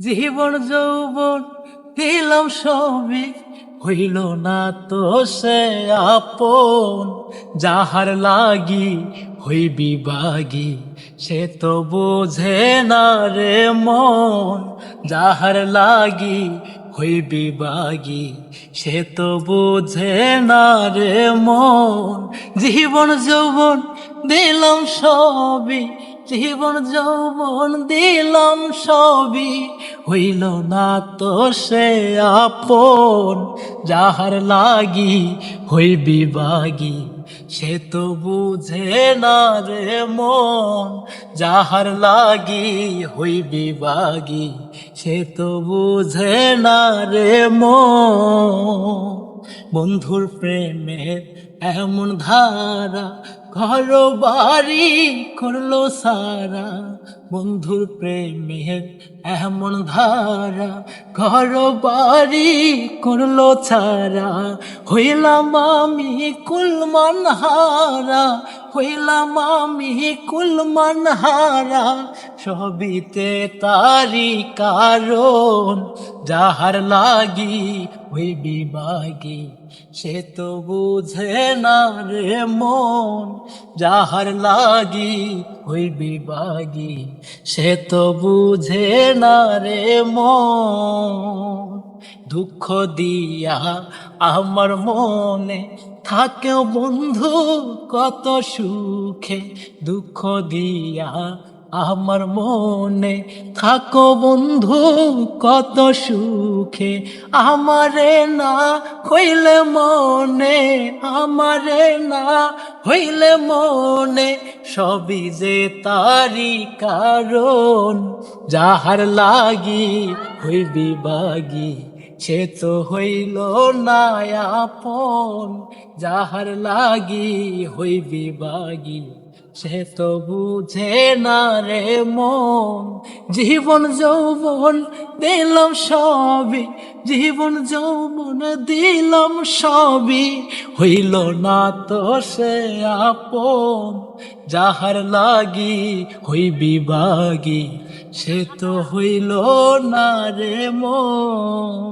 জীবন যৌবন দিলাম সবই হইল না তো সে আপন। যাহার লাগি হইবি বাগি, সে তো বোঝে না রে মন। যাহার লাগি হইবি বাগি, সে তো বোঝে না রে মন। জীবন যৌবন দিলাম সবই জীবন যৌবন দিলাম সবই, হইল না তো সে আপন, যাহার লাগি হইবি বাগি, সে তো বুঝে না রে মন, যাহার লাগি হইবি বাগি, সে তো বুঝে না রে মন। বন্ধুর প্রেমের এমন ধারা ঘর বাড়ি করল সারা। বন্ধুর প্রেমের এমন ধারা ঘর বাড়ি করল ছাড়া। হইলাম আমি কুলমান হারা হইলাম আমি কুলমান হারা সবিতে তারি কারণ যাহার লাগি হইবি বাগি সে তো বুঝে না রে মন। যাহার লাগি হইবি বাগি সে তো বুঝে না রে মন। দুঃখ দিয়া আমার মনে থাকে বন্ধু কত সুখে। দুঃখ দিয়া আমার মনে থাকো বন্ধু, কত সুখে। আমারে না হইলে মনে, আমারে না হইলে মনে, সবই যে তারি কারণ। যাহার লাগি হইবি বাগি। সে তো হইল না আপন, যাহার লাগি হইবি বাগি। সে তো বুঝে না রে মন, জীবন যৌবন দিলাম সবই, জীবন যৌবন দিলাম সবই। হইল না তো সে আপন, যাহার লাগি হইবি বাগি। সে তো হইল না রে মন।